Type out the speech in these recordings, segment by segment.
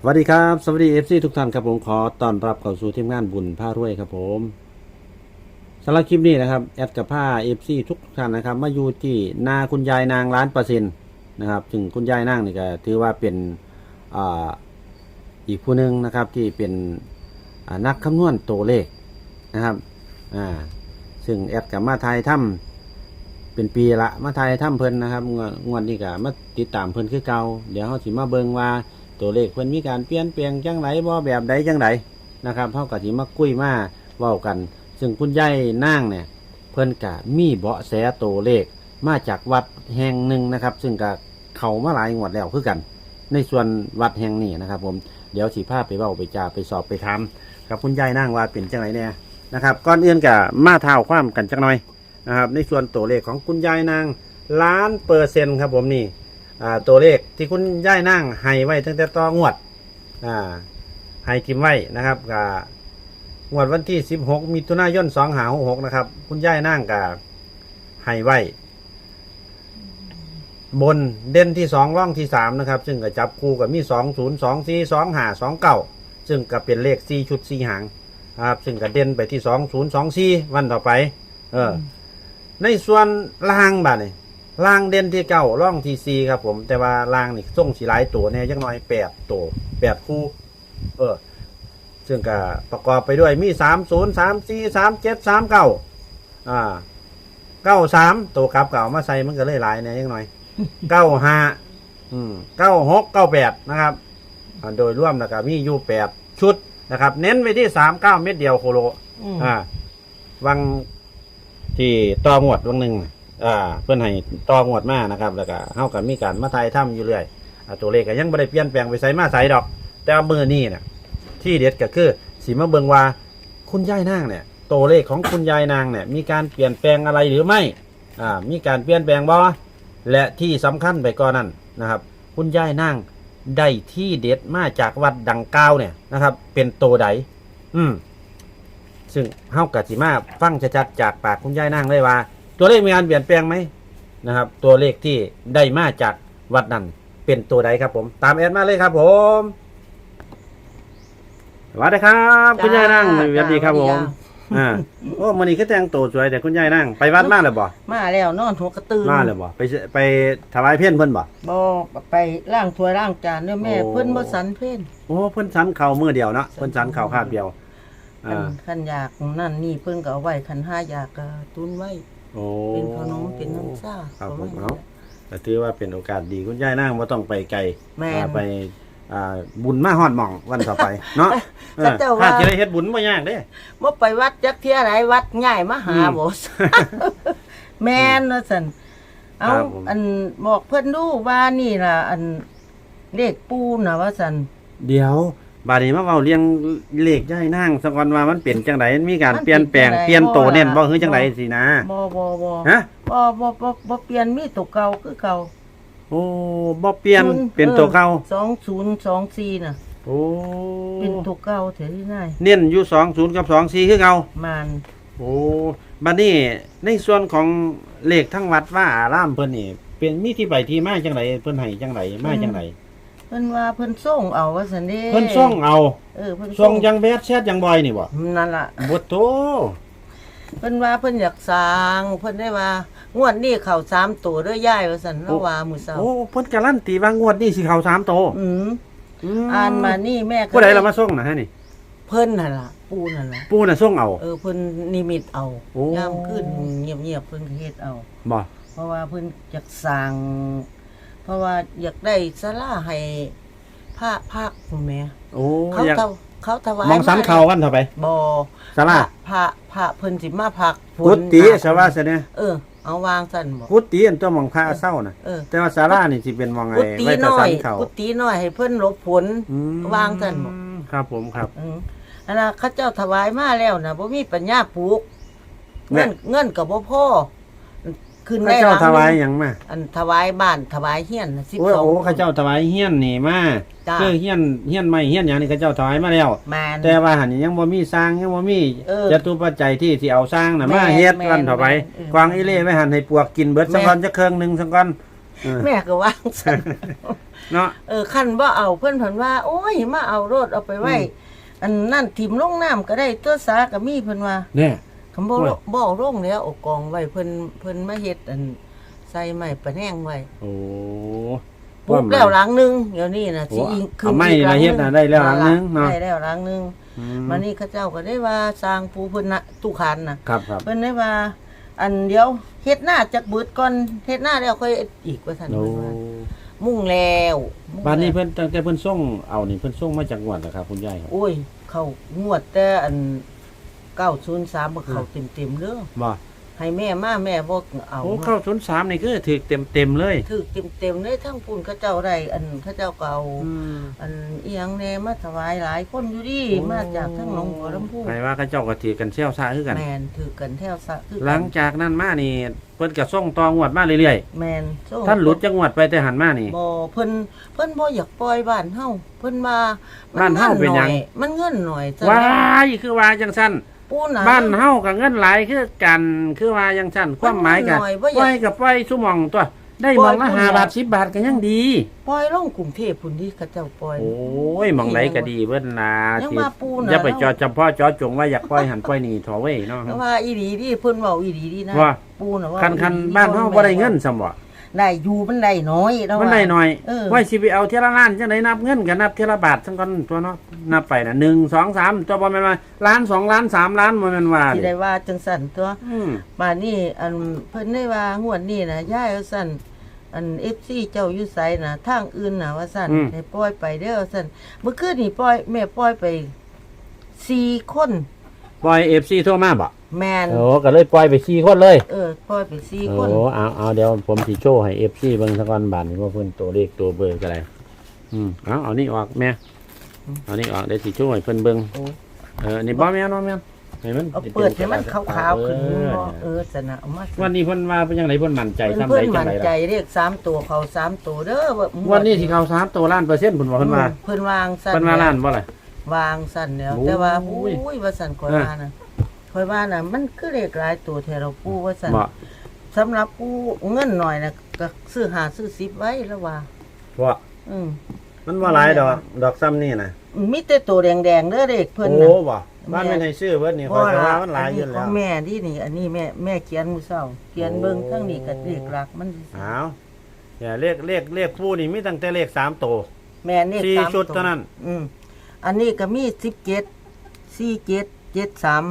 สวัสดีครับสวัสดีเอฟซีทุกท่านครับผมขอต้อนรับเข้าสู่ทีมงานบุญผ้ารวยครับผมสำหรับคลิปนี้นะครับแอดกับผ้าเอฟซีทุกท่านนะครับ มาอยู่ที่นาคุณยายนางล้านเปอร์เซ็นต์นะครับซึ่งคุณยายนางนี่ก็ถือว่าเป็นอ่าอีกผู้หนึ่งนะครับที่เป็นนักคำนวณตัวเลขนะครับอ่าซึ่งแอดกับมาไทยถ้ำเป็นปีละมาไทยถ้ำเพิ่นนะครับงวดนี้ก็มาติดตามเพิ่นคือเก่าเดี๋ยวเขาสิมาเบิงว่า ตัวเลขเพิ่นมีการเปลี่ยนแปลงจังไรบ่แบบใดจังไรนะครับเฮาก็สิมาคุยมาเว้ากัน ซึ่งคุณยายนางเนี่ย เพิ่นก็มีเบาะแสตัวเลขมาจากวัดแห่งหนึ่งนะครับ ซึ่งก็เข้ามาหลายงวดแล้วคือกัน ในส่วนวัดแห่งนี้นะครับ ผมเดี๋ยวสิพาพไปเว้าไปจาไปสอบไปถามกับคุณยายนางว่าเป็นจังไรแน่นะครับก่อนเอื่นก็มาเท้าความกันจักหน่อยนะครับ ในส่วนตัวเลขของคุณยายนางล้านเปอร์เซ็นต์ครับผมนี่ อ่าตัวเลขที่คุณย่ายนั่งให้ไว้ตั้งแต่ต่องวดอ่าให้ทิมไว้นะครับกับงวดวันที่ 16มิถุนายน2หา6นะครับ คุณย่ายนั่งกับให้ไว้บนเด่นที่2ร่องที่3นะครับ ซึ่งก็จับคู่กับมี2 0 2 4 2 5 2 9ซึ่งก็เป็นเลข4ชุด4หางครับ ซึ่งก็เด่นไปที่2 0 2 4วันต่อไป เออ ในส่วนล่างบ้านี่ ล่างเด่นที่เก้าร่องที่สี่ครับผม แต่ว่าล่างนี่ส่งสีหลายตัวเนี่ยยังน้อยแปดตัวแปดคู่ เออ ซึ่งก็ประกอบไปด้วยมีสามศูนย์สามสี่สามเจ็ดสามเก้าอ่าเก้าสามตัวกลับเก่ามาใส่มันก็เลยหลายเนี่ยยังน้อยเก้าห้าอืมเก้าหกเก้าแปดนะครับอ่าโดยร่วมนะครับมีอยู่แปดชุดนะครับ เน้นไปที่สามเก้าเม็ดเดียวโคโลอืมอ่า วังที่ต่อหมวดวังหนึ่งน่ะ อ่าเพื่อนให้ต่อหมวดมานะครับ แล้วก็เฮากับมีการมาทยถ้ำอยู่เรื่อยอ่าตัวเลขก็ยังไม่ได้เปลี่ยนแปลงไปใส่มาใส่ดอก แต่ว่ามือนี่น่ะที่เด็ดก็คือสีมาเบิงว่าคุณยายนางเนี่ยตัวเลขของคุณยายนางเนี่ยมีการเปลี่ยนแปลงอะไรหรือไม่อ่ามีการเปลี่ยนแปลงบ่และที่สำคัญไปกว่านั้นนะครับ คุณยายนางได้ที่เด็ดมาจากวัดดังกล่าวเนี่ยนะครับ เป็นตัวใดอืม ซึ่งเฮากะสิมาฟังชัดๆจากปากคุณยายนางเลยว่า ตัวเลขมีการเปลี่ยนแปลงไหมนะครับ ตัวเลขที่ได้มาจากวัดนั้นเป็นตัวใดครับผม ตามแอดมาเลยครับ ผมสวัสดีครับคุณยายนางสวัสดีครับผม อ่าโอ้มันนี้ก็แต่งตัวสวยแต่คุณยายนั่งไปวัดมาเลยบ่มาแล้วนอนหัวกระตือมาเลยบ่ไปไปถวายเพี้ยนเพิ่นบ่บ่ไปล้างถ้วยล้างจานเด้อแม่โอ้เพิ่นบ่สันเพิ่นโอ้เพิ่นสันเข่ามือเดียวเนาะเพิ่นสันเข่าคาบเดียวคันอ่าคันอยากนั่นนี่เพิ่นก็เอาไว้คันห้าอยากก็ตุนไว้ โอ้เป็นขนมเป็นน้ำซ่าครับผมประมาณเนาะแต่ถือว่าเป็นโอกาสดีคุณยายนั่งบ่ต้องไปไกลแม่น อ่าไปอ่าบุญมาฮอดหม่องวันต่อไป เนาะเออก็เจ้าว่าถ้าสิได้เฮ็ดบุญบ่ยากเด้บ่ไปวัดจักเที่ยไหนวัดง่ายมาหาอืมบ่ แม่นว่าซั่นเอาครับผม อันบอกเพิ่นดูว่านี่ล่ะ อันเลขปูน่ะว่าซั่นเดี๋ยว บาดนี้มาเว้าเรียงเลขยายนั่งสักวันว่ามันเป็นจังไดมีการมันเปลี่ยนแปลงเป็นจังใดเปลี่ยนโตบ่ล่ะ เน่นบ่คือจังไดสินะบ่บ่บ่ฮะบ่บ่บ่บ่เปลี่ยนมีตัวเก่าคือเก่าโอ้บ่เปลี่ยนศูย์เป็นตัวเก่าสองศูนย์สองสี่น่ะ โอ้เป็นตัวเก่าเถอะที่ง่ายเน้นอยู่สองศูนย์กับสองสี่คือเก่า มันโอ้บัดนี้ในส่วนของเลขทั้งวัดว่าอารามเพิ่นนี่เป็นมีที่ไปที่มาจังไดเพิ่นให้จังไดมาจังได เพิ่นว่าเพิ่นส่งเอาว่าซั่นเด้เพิ่นส่งเอาเออเพิ่นส่งจังแบดแชทจังบอยนี่บ่นั่นล่ะบ่โตเพิ่นว่าเพิ่นอยากสร้างเพิ่นได้ว่างวดนี้เข้าสามตัวเด้อยายว่าซั่นแล้วว่ามื้อเช้าโอ้เพิ่นการันตีว่างวดนี้สิเข้าสามโตอืมมอ่านมานี่แม่ก็ผู้ใดเรามาส่งนะฮะนี่เพิ่นนั่นล่ะ ปูนั่นล่ะปู่น่ะส่งเอาเออเพิ่นนิมิตเอาโอ้ยามขึ้นเงียบๆเพิ่นก็เฮ็ดเอาบ่เพราะว่าเพิ่นอยากสร้าง เพราะว่าอยากได้ศาลาให้พระภาคคุณแม่โอ้เขาอยากถวเขาถวายมองสันเขาวันเท่าไปบ่ศาลาพระพระเพิ่นสิมาพักฝนกุฏิหน้สว่าซะเนี่ยเออเอาวางซั่นบ่กุฏิอันตัวหมองพระเศร้าน่ะเออแต่ว่าศาลานี่สิเป็นหมองไงกุฏิไว้แต่น้อสัยนเขากุฏิน้อยให้เพิ่นหลบฝนอืมวางซั่นบ่ครับผมครับอืมอันน่ะเขาเจ้าถวายมาแล้วน่ะบ่มีปัญญาปลูกแม่เงินเงินก็บ่พอ ขึ้นข้าได้เจ้าหลังถวายหนึ่งหยังมาอันถวายบ้านถวายเฮียนน่ะโอ้ยโอ้12ข้าเจ้าถวายเฮี้ยนนี่มาจ้าคือเฮี้ยนเฮี้ยนไม่เฮี้ยนหยังนี่ข้าเจ้าถวายมาแล้ว แม่นแต่ว่าหันนี่ยังบ่มีสร้างยังบ่มีเออจตุปัจจัยที่สิเอาสร้างน่ะแม่มานเฮ็ดแม่นวันต่อไปแม่นเออกวางอีเล่ไว้หันให้ปวกกินเบิดสักแม่นก่อนจะเครื่องหนึงสักก่อนเออแม่ก็วางซั่นเนาะ เออคันบ่เอาเพิ่นเพิ่นว่า โอ้ยมาเอารถเอาไปไว้อืมอันนั่นถิ่มลงน้ำก็ได้ตัวสาก็มีเพิ่นว่า เนี่ย คำบ่โอ้ยบ่เอาลงแล้วเอากองไว้เพิ่นเพิ่นมาเฮ็ดอันใส่ไม้ประแนงไว้โอ้ปลูกแล้วหลังหนึงเดี๋ยวนี้น่ะโอ้สิอีกเอาไม้นี่ล่ะเฮ็ดน่ะได้แล้วหลังหนึ่งเนาะได้แล้วหลังหนึงอืมานี่เขาเจ้าก็ได้ว่าสร้างปูเพิ่นน่ะตุคันน่ะครับครับเพิ่นได้ว่า อันเดียวเฮ็ดหน้าจักเบิดก่อนเฮ็ดหน้าแล้วค่อยเฮ็ดอีกว่าซั่นโอ้เพิ่นว่ามุ่งแล้วมุ่งบ้านนี้แล้วเพิ่นตั้งแต่เพิ่นส่งเอานี่เพิ่นส่งมาจากงวดนะครับคุณยายครับโอ้ย เขางวดแต่อั น903บ่เข้าเต็มๆเด้อบ่ให้แม่มาแม่บ่เอาโอ้เข้าศูนย์สามนี่คือถือเต็มเต็มๆเลยถือเต็มๆเลยทั้งปุ่นเขาเจ้าได้อันเขาเจ้าก็เอาอืมอันอีหยังแน่มาถวายหลายคนอยู่ดิมาจากทั้งหนองบัวลำพูใครว่าเขาเจ้าก็ถือกันเชี่ยวซาคือกัน แมนถือกันแถวสะคือกันหลังจากนั้นมานี่เพิ่นก็ส่งต่องวดมาเรื่อยแมนโซ่ ๆ ท่านหลุดจังหวัดไปแต่หันมานี่ บ่เพิ่นเพิ่นบ่อยากปล่อยบ้านเฮาเพิ่นว่ามับ้านเฮาเป็นหยัง มันเงินหน่อยจ้ะว้ายคือว่าจังซั่น ปูน่ะบ้านเฮากับเงินหลายคือกันคือว่าจังซั่นความหมายกันมันน้อยบ่อยาก ปล่อยกับปล่อยซุหมองตัว ได้หมองละปล่อยห้าพุ่นบาท10บาทก็ยังดี ปล่อยลงกรุงเทพพุ่นที่เขาเจ้าปล่อย โอ้ยหมองไหนก็ดีเบิ่นล่ะยังสิว่าปูน่ะ อย่าไปจอจำเพาะจอจงว่าอยากปล่อยหันปล่อยนี่ถอเว้ยเนาะ แต่ว่าอีหลีดิเพิ่นเว้าอีหลีดินะว่า ปูน่ะว่าคันคันอีหลีบ้านเฮาบ่ได้เงินซำบ่ ได้อยู่มันได้น้อยแล้วมันได้หน่อยเออว่าสิไปเอาเทยละล้านจังไดนับเงินก็นับเทยละบาทจังก่อนตัวเนาะนับไปน่ะ1 2 3ตัวบ่แม่นว่าล้านสองล้านสามล้านบ่แม่นว่าสิดิได้ว่าจังสั่นตัวอืมป่านนี้อันเพิ่นได้ว่างวดนี้นะย่ายว่าสั่นอัน FC เจ้าอยู่ไสนะทางอื่นน่ะว่าสั่นให้ปล่อยไปเด้อว่าสั่นเมื่อคืนนี่ปล่อยแม่ปล่อยไป4คน ปล่อย FC โทรมาบ่แมนโอ้ก็เลยปล่อยไป4คนเลย เออปล่อยไป4โอ้คนเอาเอาเดี๋ยวผมสิโชว์ให้ FC เบิ่งซะก่อนบาดนี้ว่าเพิ่นตัวเลขตัวเบอร์ก็ได้อืมเอาเอานี่ออกแม่เอานี่ออกเดี๋ยวสิโชว์ให้เพิ่นเบิ่งโอ้ เออนี่บ่แม่นบ่แม่นให้มันเอาเปิดให้มันขาวๆขึ้นเออเนาะเออสนะเอามาวันนี้เพิ่นว่าเป็นจังไดเพิ่นมั่นใจเพิ่นทำเพิ่ได้นจัมั่งนไดใจล่ะเลขสามตัวเขาสามตัวเด้อว่าวันนี้สิเข้า3ตัวล้านเปอร์เซ็นต์เพิ่นว่าเพิ่นว่าเพิ่นวางสั่นเพิ่นว่าล้านบ่ล่ะ วางสั่นแล้วโอ้ยแต่ว่าโอ้ยว่าสั่นคอยว่าน่ะคอยว่าน่ะมันคือเลขหลายตัวแท้เราปูว่าสั่นบ่สำหรับผู้เงินหน่อยนะก็ซื้อหาซื้อสิบไว้แล้วว่าว่าอืมมันบ่หลายดอก ดอกซ้ำนี่น่ะมีแต่ตัวแดงๆเด้อเด็กเพิ่นโอ้น่ะบ่บ้านแม่นให้ซื้อเบิดนี่ข้อยก็ว่ามันหลายอยู่ขแล้อวงแม่ที่นี่ อันนี้แม่แม่เขียนมือเศร้าเขียนเบิ่งทั้งนี้ก็เลขหลักมันอ้าวอย่าเลขเลขเลขผู้นี่มีตั้งแต่เลข3ตัวแม่นี่สี่สามชุดตัวเท่านั้น อืม อันนี้ก็มีสิบเจ็ดสี่เจ็ดเจ็ดสาม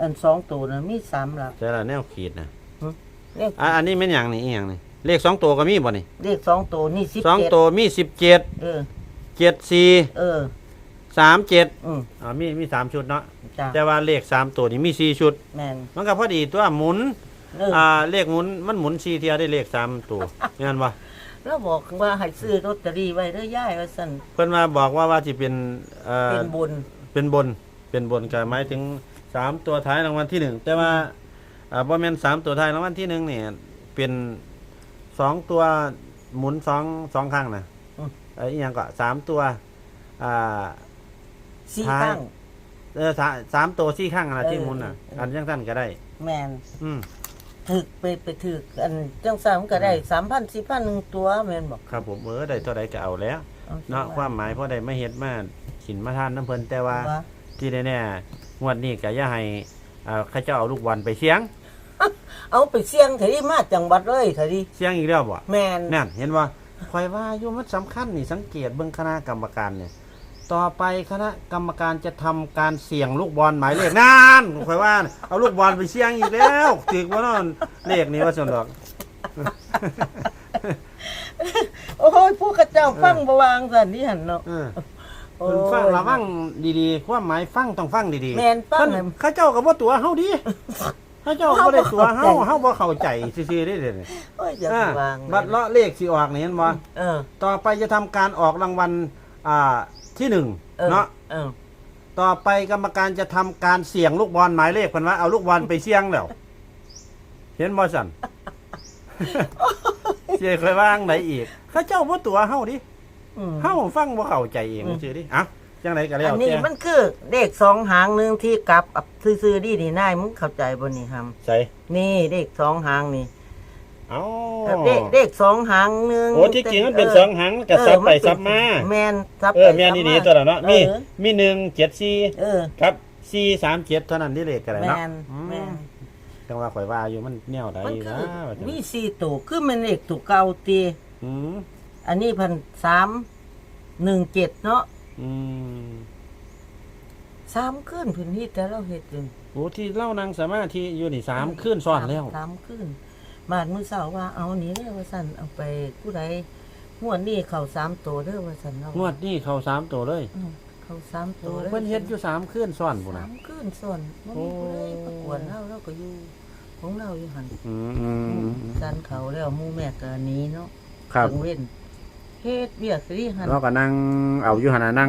อันสองตัวนะมีสามหลักแต่ละแนวขีดน่ะเลขอะอันนี้แม่นหยังนี่อีหยังนี่เลขสองตัวก็มีบ่นี่เลขสองตัวนี่สิบสองเจ็ดตัวมี17เออ74เออ37อืมอ่ามีมีสามชุดเนาะจ้าแต่ว่าเลขสามตัวนี่มีสี่ชุด แม่นมันก็พอดีตัวหมุนเอออ่าเลขหมุนมันหมุนสี่เทียได้เลขสามตัวเห็นบ่ แล้วบอกว่าให้ซื้อลอตเตอรี่ไว้เด้อย่ายว่าสั่นเพิ่นมาบอกว่าว่าสิเป็นเอ่อเป็นบุญ เป็นบน เป็นบนก็หมายถึงสามตัวท้ายรางวัลที่หนึ่งแต่ว่าอ่าบ่แม่นสามตัวท้ายรางวัลที่หนึ่งเนี่ยเป็นสองตัวหมุนสองสองครั้งนะไอ้อหยังก็สามตัวอ่า สี่ท้ายข้างเออสาสามตัวสี่ครั้งนะที่เออหมุนน่ะ เอออั อันยังสั้นก็ได้ แม่นอืม ถึกไปไปถึกอันจังสามก็ได้สามพันสี่พันหนึ่งตัวแม่นบอกครับผมเออได้เท่าใดก็เอาแล้วอเนาะความหมายเพราะได้มาเฮ็ดมาขินมาทานน้ำเพิ่นแต่ว่าว่าที่แน่ๆงวดนี้ก็อย่าให้อ่าเข้าเจ้าเอาลูกบอลไปเสียง เอาไปเสี่ยงเถอะดิมาจังหวัดเลยเถอะดิเสียงอีกแล้วบ่แม่นนั่นเห็นว่าคอยว่าอยู่มันสำคัญนี่สังเกตเบิ่งคณะกรรมการเนี่ย ต่อไปคณะกรรมการจะทำการเสี่ยงลูกบอลหมายเลขนั่นคอยว่าน่ะเอาลูกบอลไปเสี่ยงอีกแล้วถึกว่านั่นเลขนี้ว่าส่วนดอก โอ้ยผู้ข้าเจ้าฟังบวางสันนี่หันเนาะ เออโอ้เพิ่นยฟังระวังดีๆความหมายฟังต้องฟังดีๆแม่นฟังเพิ่นให้เข้าเจ้าก็บ่ตัวเฮาดิเข้าเจ้าก็บ่ได้ตัวเฮาเฮาบ่เข้าใจซื่อๆเด้เด้โอ้ยอย่าอ่าไปวางบัตรเลาะเลขสิออกนี่เห็นบ่ เออ ต่อไปจะทำการออกรางวัลอ่า ที่หนึ่งเออเนาะเออต่อไปกรรมการจะทำการเสี่ยงลูกบอลหมายเลขเพิ่นว่าเอาลูกบอลไปเสี่ยงแล้ว เห็นบ่สั่นเสียเคยว่างไหนอีกเข้าเจ้าบ่ตัวเฮาดิอืมเฮาฟังบ่เข้าใจเองอืมซื่อดิเอ้าจังไดก็แล้อัวนนี้แต่มันคือเลขสองหางหนึ่งที่กลับอับซื้อๆดีนี่นายมึงเข้าใจบ่นี่ฮัมใส่นี่เลขสองหางนี่ เอ้าเลขเลขสองหางหนึงโอ้ที่จริงมันเป็นสองหางกระซับไปซับมาแมนซับเออแม่นดีๆตัวละเนาะมีเออมีหนึ่งเจ็ดสี่เออครับสี่สามเจ็ดเท่านั้นที่เลขกันเลยแมเนาะนอืมแมนจังว่าข่อยว่าอยู่มันแนวใดมันนะคือว่าจังมีสี่ตัวคือมันเลขตัวเก่าตีอืมอันนี้พันสามหนึ่งเจ็ดเนาะอืมสามขึ้นพื้นที่แต่เราเห็ดอยู่โอ้ที่เล่านางสมาธิอยู่นี่สามขึ้นซ้อนแล้วสามขึ้น บาดมือเสาว่าเอานี้เด้อว่าสันเอาไปผู้ใดงวดนี้เขาสามตัวเด้อว่าสันเรางวดนี่เขาสามตัวเลยอืมเขาสามตัโอ้วด้เพิ่นเฮ็ดอยู่สามขึ้นซ้อนพุ่นสาน่ะมขึ้นส่วนมันมีผู้ใดประกวดเราเราก็อยู่ของเราอยู่หันอืมอืมอืมสันเขาแล้วหมูแม่กหนี้เนาะครับถึงเว้นเฮ็ดเบียกสิหัน เราก็นั่งเอาอยู่หั่นน่ะนั่ง